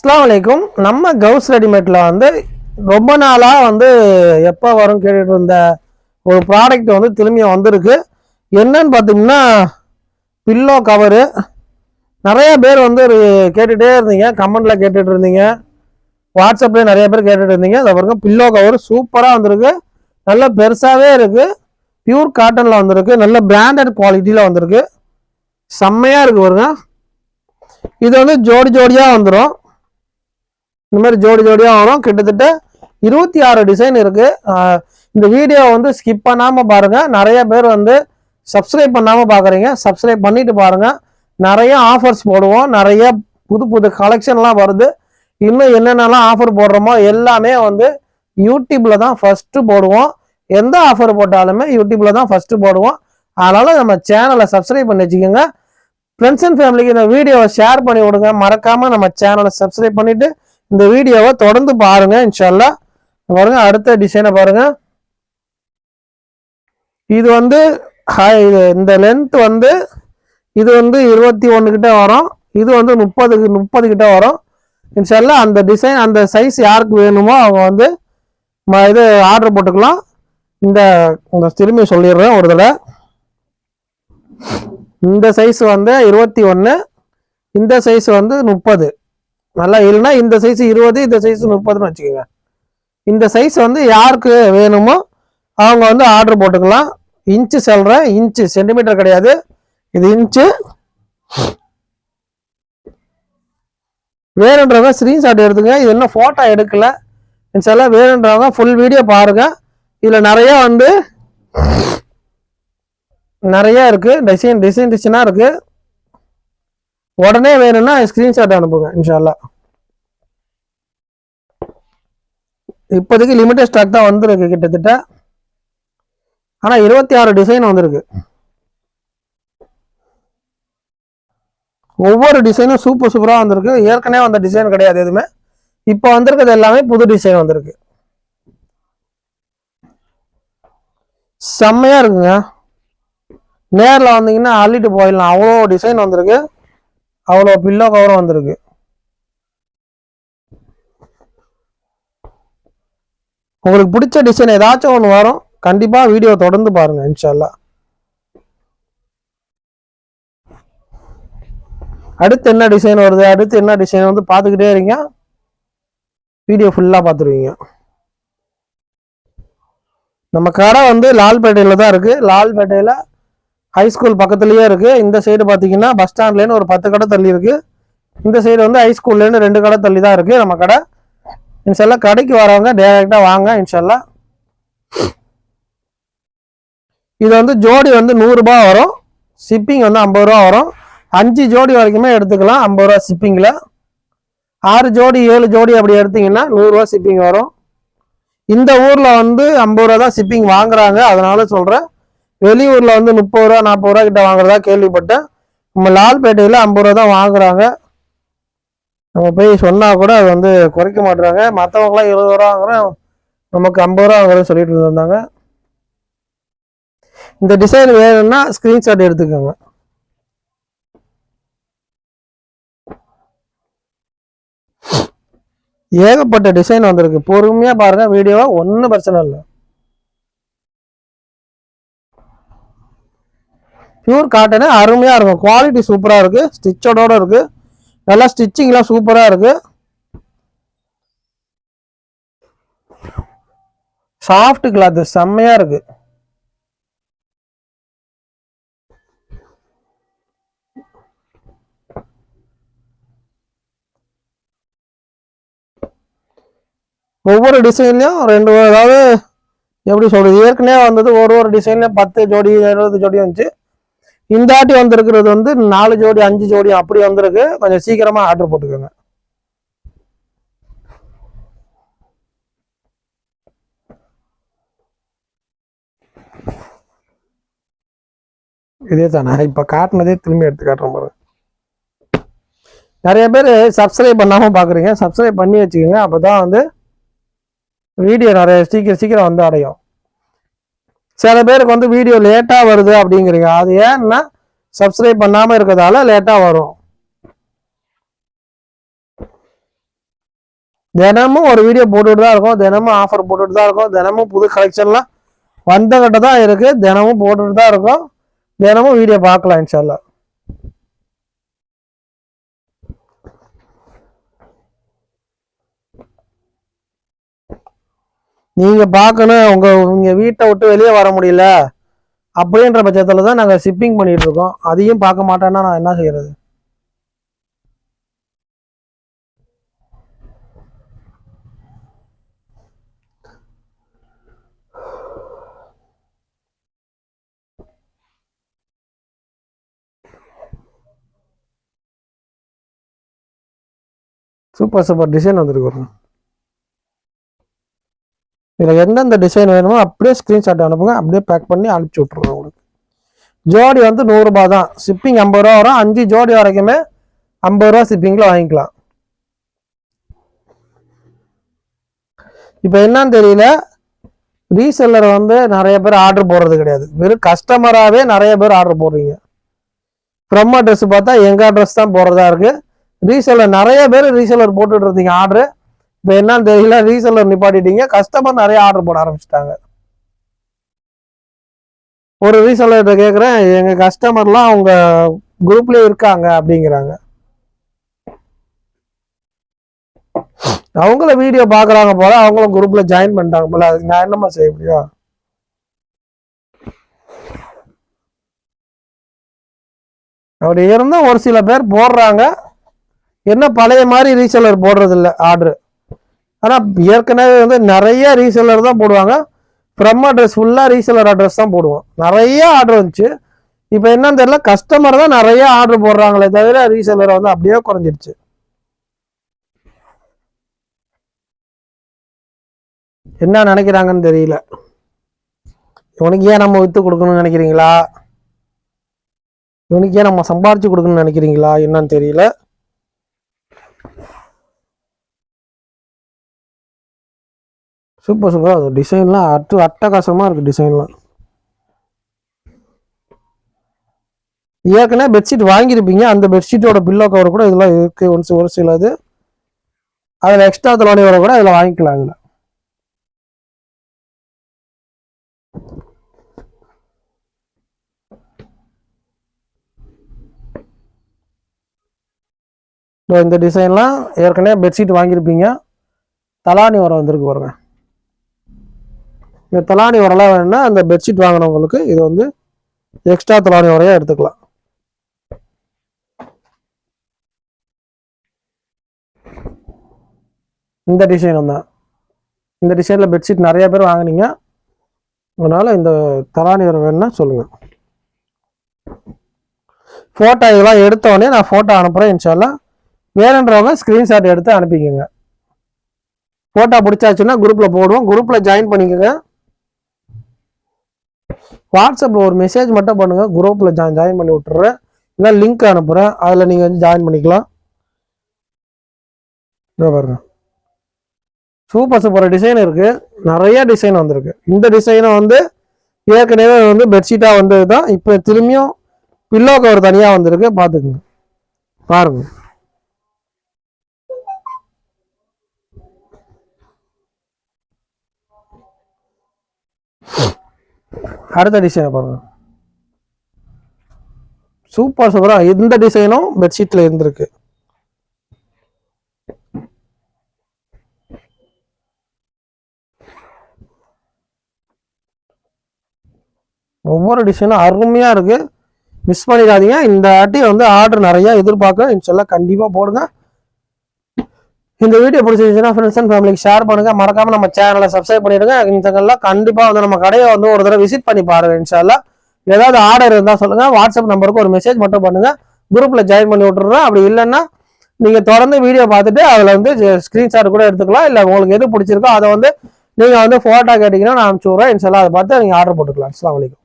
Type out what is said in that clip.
அஸ்லாம் அலைக்கும். நம்ம கவுஸ் ரெடிமேட்டில் வந்து ரொம்ப நாளாக வந்து எப்போ வரும் கேட்டுட்டு இருந்த ஒரு ப்ராடக்ட் வந்து திரும்பி வந்திருக்கு. என்னன்னு பார்த்தீங்கன்னா பில்லோ கவரு நிறைய பேர் வந்து ஒரு கேட்டுகிட்டே இருந்தீங்க. கமெண்டில் கேட்டுட்டு இருந்தீங்க. வாட்ஸ்அப்லேயும் நிறைய பேர் கேட்டுட்டு இருந்தீங்க. அதை வரைக்கும் பில்லோ கவர் சூப்பராக வந்திருக்கு. நல்ல பெருசாகவே இருக்குது பியூர் காட்டனில் வந்திருக்கு. நல்ல பிராண்டட் குவாலிட்டியில் வந்திருக்கு. செம்மையாக இருக்குது பாருங்க. இது வந்து ஜோடி ஜோடியாக வந்துடும் இந்த மாதிரி ஜோடி ஜோடியாக வரும். கிட்டத்தட்ட இருபத்தி ஆறு டிசைன் இருக்கு. இந்த வீடியோ வந்து ஸ்கிப் பண்ணாமல் பாருங்கள் நிறைய பேர் வந்து சப்ஸ்கிரைப் பண்ணாமல் பார்க்குறீங்க சப்ஸ்கிரைப் பண்ணிட்டு பாருங்க. நிறைய ஆஃபர்ஸ் போடுவோம். நிறைய புது புது கலெக்ஷன்லாம் வருது. இன்னும் என்னென்னலாம் ஆஃபர் போடுறோமோ எல்லாமே வந்து யூடியூப்பில் தான் ஃபஸ்ட்டு போடுவோம். எந்த ஆஃபர் போட்டாலுமே யூடியூப்பில் தான் ஃபஸ்ட்டு போடுவோம். அதனால நம்ம சேனலை சப்ஸ்கிரைப் பண்ணி வச்சுக்கோங்க. ஃப்ரெண்ட்ஸ் அண்ட் ஃபேமிலிக்கு இந்த வீடியோவை ஷேர் பண்ணி விடுங்க. மறக்காமல் நம்ம சேனலை சப்ஸ்கிரைப் பண்ணிவிட்டு இந்த வீடியோவை தொடர்ந்து பாருங்க இன்ஷால்லா. பாருங்க அடுத்த டிசைனை பாருங்க. இது வந்து இந்த லென்த் வந்து இது வந்து இருபத்தி ஒன்று கிட்ட வரும். இது வந்து முப்பது முப்பது கிட்ட வரும். இன்ஷால்லா அந்த டிசைன் அந்த சைஸ் யாருக்கு வேணுமோ அவங்க வந்து ம- இது ஆர்டர் போட்டுக்கலாம். இந்த இந்த திரும்பி சொல்லிடுறேன் ஒரு தடவை. இந்த சைஸ் வந்து இருபத்தி ஒன்று இந்த சைஸ் வந்து முப்பது. நல்லா இல்லைன்னா இந்த சைஸ் இருபது இந்த சைஸ் முப்பதுன்னு வச்சுக்கோங்க. இந்த சைஸ் வந்து யாருக்கு வேணுமோ அவங்க வந்து ஆர்டர் போட்டுக்கலாம். இன்ச்சு சொல்கிறேன் இன்ச்சு சென்டிமீட்டர் கிடையாது. இது இன்ச்சு. வேணுன்றவங்க ஸ்க்ரீன்ஷாட் எடுத்துங்க இது இன்னும் ஃபோட்டோ எடுக்கல. சில வேணுன்றவங்க ஃபுல் வீடியோ பாருங்க. இதில் நிறையா வந்து நிறையா இருக்குது டிசைன் டிசைன் டிசைனாக இருக்குது உடனே வேணும்னா ஸ்க்ரீன்ஷாட் அனுப்புங்க இன்ஷால்லா இப்போதைக்கு லிமிட்டட் ஸ்டாக் தான் வந்திருக்கு கிட்டத்தட்ட. ஆனால் இருபத்தி ஆறு டிசைன் வந்திருக்கு. ஒவ்வொரு டிசைனும் சூப்பர் சூப்பராக வந்திருக்கு. ஏற்கனவே வந்த டிசைன் கிடையாது எதுவுமே. இப்போ வந்திருக்கிறது எல்லாமே புது டிசைன் வந்திருக்கு. செம்மையா இருக்குங்க. நேரில் வந்தீங்கன்னா அள்ளிட்டு போயிடலாம். அவ்வளோ டிசைன் வந்திருக்கு. அவ்வளோ பில்லோ கவரும் வந்திருக்கு. உங்களுக்கு பிடிச்ச டிசைன் ஏதாச்சும் ஒன்று வரும் கண்டிப்பாக வீடியோ தொடர்ந்து பாருங்க இன்ஷால்லா. அடுத்து என்ன டிசைன் வருது? அடுத்து என்ன டிசைன் வந்து பார்த்துக்கிட்டே இருங்க. வீடியோ ஃபுல்லாக பார்த்துருவீங்க. நம்ம கடை வந்து லால்பேட்டையில் தான் இருக்குது லால்பேட்டையில் ஹை ஸ்கூல் பக்கத்துலேயே இருக்குது இந்த சைடு பார்த்தீங்கன்னா பஸ் ஸ்டாண்ட்லேருந்து ஒரு பத்து கடை தள்ளி இருக்குது இந்த சைடு வந்து ஹை ஸ்கூல்லேருந்து ரெண்டு கடை தள்ளி தான் இருக்குது நம்ம கடை. இன்ஷால்லா கடைக்கு வரவங்க டேரெக்டாக வாங்க இன்ஷால்லா இது வந்து ஜோடி வந்து நூறுரூபா வரும். ஷிப்பிங் வந்து ஐம்பது ரூபா வரும். அஞ்சு ஜோடி வரைக்குமே எடுத்துக்கலாம். ஐம்பது ரூபா ஷிப்பிங்கில் ஆறு ஜோடி ஏழு ஜோடி அப்படி எடுத்தீங்கன்னா நூறுரூவா ஷிப்பிங் வரும். இந்த ஊரில் வந்து ஐம்பது ரூபா தான் ஷிப்பிங் வாங்குறாங்க. அதனால சொல்கிறேன் வெளியூரில் வந்து முப்பது ரூபா நாற்பது ரூபா கிட்ட வாங்குறதா கேள்விப்பட்டேன். நம்ம லால்பேட்டையில் ஐம்பது ரூபா தான் வாங்குறாங்க. நம்ம போய் சொன்னால் கூட அது வந்து குறைக்க மாட்டுறாங்க மற்றவங்களாம் இருபது ரூபா வாங்குறோம் நமக்கு ஐம்பது ரூபா வாங்குறேன்னு சொல்லிட்டு இருந்தாங்க. இந்த டிசைன் வேணும்னா ஸ்கிரீன்ஷாட் எடுத்துக்கோங்க. ஏகப்பட்ட டிசைன் வந்திருக்கு. பொறுமையா பாருங்க வீடியோவாக ஒன்றும் பிரச்சனை இல்லை. பியூர் காட்டனு அருமையாக இருக்கும். குவாலிட்டி சூப்பராக இருக்குது ஸ்டிச்சோட இருக்குது நல்லா ஸ்டிச்சிங்லாம் சூப்பராக இருக்குது சாஃப்ட் கிளாத் செம்மையாக இருக்குது ஒவ்வொரு டிசைன்லையும் ரெண்டு அதாவது எப்படி சொல்கிறது ஏற்கனவே வந்தது ஒரு ஒரு டிசைன்லையும் பத்து ஜோடி இருபது ஜோடி வந்துச்சு. இந்தாட்டி வந்திருக்கிறது வந்து நாலு ஜோடி அஞ்சு ஜோடி அப்படி வந்திருக்கு. கொஞ்சம் சீக்கிரமாக ஆர்டர் போட்டுக்கோங்க. இதே தானே இப்போ காட்டினதே திரும்பி எடுத்து காட்டுறேன் பாருங்க நிறைய பேர் சப்ஸ்கிரைப் பண்ணாமல் பார்க்குறீங்க சப்ஸ்கிரைப் பண்ணி வச்சுக்கோங்க. அப்போ தான் வந்து வீடியோ நிறைய சீக்கிரம் சீக்கிரம் வந்து அடையும். சில பேருக்கு வந்து வீடியோ லேட்டாக வருது அப்படிங்கிறீங்க. அது ஏன்னா சப்ஸ்கிரைப் பண்ணாமல் இருக்கிறதால லேட்டாக வரும். தினமும் ஒரு வீடியோ போட்டுகிட்டு தான் இருக்கும். தினமும் ஆஃபர் போட்டுகிட்டு தான் இருக்கும். தினமும் புது கலெக்ஷன்லாம் வந்தகிட்ட தான் இருக்குது தினமும் போட்டுகிட்டு தான் இருக்கும். தினமும் வீடியோ பார்க்கலாம் இன்ஷால்லா நீங்கள் பார்க்கணும் உங்கள் உங்க வீட்டை விட்டு வெளியே வர முடியல அப்படின்ற பட்சத்தில் தான் நாங்கள் ஷிப்பிங் பண்ணிகிட்ருக்கோம் இருக்கோம். அதையும் பார்க்க மாட்டேன்னா நான் என்ன செய்கிறது சூப்பர் சூப்பர் டிசைன் வந்துருக்கு இதில் எந்தெந்த டிசைன் வேணுமோ அப்படியே ஸ்க்ரீன்ஷாட் அனுப்புங்க. அப்படியே பேக் பண்ணி அனுப்பிச்சி விட்ருவோம் உங்களுக்கு. ஜோடி வந்து நூறுரூபா தான். ஷிப்பிங் ஐம்பது ரூபா வரும். அஞ்சு ஜோடி வரைக்குமே ஐம்பது ரூபா ஷிப்பிங்கில் வாங்கிக்கலாம். இப்போ என்னன்னு தெரியல. ரீசெல்லர் வந்து நிறைய பேர் ஆர்டர் போடுறது கிடையாது. வெறும் கஸ்டமராகவே நிறைய பேர் ஆர்டர் போடுறீங்க. பிரம்மா ட்ரெஸ் பார்த்தா எங்க ட்ரெஸ் தான் போடுறதா இருக்குது ரீசெல்லர் நிறைய பேர் ரீசெல்லர் போட்டுட்டு இருந்தீங்க ஆர்டர் இப்போ என்னன்னு தெரியல ரீசெல்லர் நிப்பாட்டிட்டீங்க. கஸ்டமர் நிறைய ஆர்டர் போட ஆரம்பிச்சிட்டாங்க. ஒரு ரீசெல்லர்கிட்ட கேட்குறேன் எங்கள் கஸ்டமர்லாம் அவங்க குரூப்லேயே இருக்காங்க அப்படிங்கிறாங்க. அவங்கள வீடியோ பார்க்குறாங்க போல அவங்களும் குரூப்பில் ஜாயின் பண்ணிட்டாங்க போல. அதுக்கு நான் என்னம்மா செய்ய முடியும்? அப்படி இருந்தால் ஒரு சில பேர் போடுறாங்க. என்ன பழைய மாதிரி ரீசெல்லர் போடுறதில்ல ஆர்டரு ஆனால் ஏற்கனவே வந்து நிறைய ரீசெல்லர் தான் போடுவாங்க. ஃப்ரம் அட்ரஸ் ஃபுல்லாக ரீசெல்லர் அட்ரஸ் தான் போடுவோம். நிறைய ஆர்டர் வந்துச்சு. இப்போ என்னன்னு தெரியல கஸ்டமர் தான் நிறைய ஆர்டர் போடுறாங்களே தவிர ரீசெல்லரை வந்து அப்படியே குறைஞ்சிருச்சு என்ன நினைக்கிறாங்கன்னு தெரியல. இவனுக்கு ஏன் நம்ம விற்று கொடுக்கணும்னு நினைக்கிறீங்களா? இவனுக்கு ஏன் நம்ம சம்பாரிச்சு கொடுக்கணும்னு நினைக்கிறீங்களா? என்னன்னு தெரியல. Super super. அது டிசைன்லாம் அட்டு அட்டகாசமாக இருக்குது டிசைன்லாம் ஏற்கனவே பெட்ஷீட் வாங்கியிருப்பீங்க. அந்த பெட்ஷீட்டோட பில்லோ கவர் கூட இதெல்லாம் இருக்குது ஒன்ஸ் ஒரு சில இது. அதில் எக்ஸ்ட்ரா தலோனி வர கூட அதில் வாங்கிக்கலாம் அதில் இந்த டிசைன்லாம் ஏற்கனவே பெட்ஷீட் வாங்கியிருப்பீங்க. தலானி உரம் வந்திருக்கு பாருங்கள் இந்த தலாணி உரம்லாம் வேணும்னா அந்த பெட்ஷீட் வாங்கினவங்களுக்கு இது வந்து எக்ஸ்ட்ரா தலாணி உரையாக எடுத்துக்கலாம். இந்த டிசைனும் தான். இந்த டிசைனில் பெட்ஷீட் நிறைய பேர் வாங்குனீங்க. அதனால் இந்த தலாணி உரம் வேணும்னா சொல்லுங்கள் ஃபோட்டோ இதெல்லாம் எடுத்தோடனே நான் ஃபோட்டோ அனுப்புகிறேன் இன்ஷால்லாம் வேணுன்றவங்க ஸ்க்ரீன்ஷாட் எடுத்து அனுப்பிக்கங்க. ஃபோட்டோ பிடிச்சாச்சுன்னா குரூப்பில் போடுவோம். குரூப்பில் ஜாயின் பண்ணிக்கோங்க. வாட்ஸ்அப்பில் ஒரு மெசேஜ் மட்டும் பண்ணுங்கள் குரூப்பில் ஜாயின் ஜாயின் பண்ணி விட்டுறேன். இல்லை லிங்க் அனுப்புகிறேன் அதில் நீங்கள் வந்து ஜாயின் பண்ணிக்கலாம். இதோ பாருங்க. சூப்பர் சூப்பர் டிசைன் இருக்குது நிறைய டிசைன் வந்திருக்கு. இந்த டிசைனை வந்து ஏற்கனவே வந்து பெட்ஷீட்டாக வந்தது தான் இப்போ திரும்பியும் பில்லோ கவர் தனியாக வந்திருக்கு. பார்த்துக்குங்க. பாருங்க. அடுத்த டிசைனை பாருங்கள் சூப்பர் சூப்பராக இந்த டிசைனும் பெட்ஷீட்டில் இருந்திருக்கு. ஒவ்வொரு டிசைனும் அருமையாக இருக்குது மிஸ் பண்ணிடாதீங்க. இந்த ஆட்டி வந்து ஆர்டர் நிறையா எதிர்பார்க்க இன்ஷால்லாம் கண்டிப்பாக போடுங்க. இந்த வீடியோ பிடிச்சிருந்துச்சுன்னா ஃப்ரெண்ட்ஸ் அண்ட் ஃபேமிலிக்கு ஷேர் பண்ணுங்க. மறக்காம நம்ம சேனலை சப்ஸ்கிரைப் பண்ணிடுங்க. இந்த கண்டிப்பாக வந்து நம்ம கடையை வந்து ஒரு தடவை விசிட் பண்ணி பாருங்க இன்ஷால்லா ஏதாவது ஆர்டர் இருந்தால் சொல்லுங்க. வாட்ஸ்அப் நம்பருக்கு ஒரு மெசேஜ் மட்டும் பண்ணுங்க. குரூப்ல ஜாயின் பண்ணி விட்டுறோம். அப்படி இல்லைன்னா நீங்கள் தொடர்ந்து வீடியோ பார்த்துட்டு அதில் வந்து ஸ்க்ரீன்ஷாட் கூட எடுத்துக்கலாம். இல்லை உங்களுக்கு எது பிடிச்சிருக்கோ அதை வந்து நீங்கள் வந்து ஃபோட்டோ கேட்டிங்கன்னா நான் அனுப்பிச்சு விட்றேன். இன்ஷால்லா அதை பார்த்து நீங்கள் ஆர்டர் போட்டுக்கலாம். அஸ்லாம் வலைக்கும்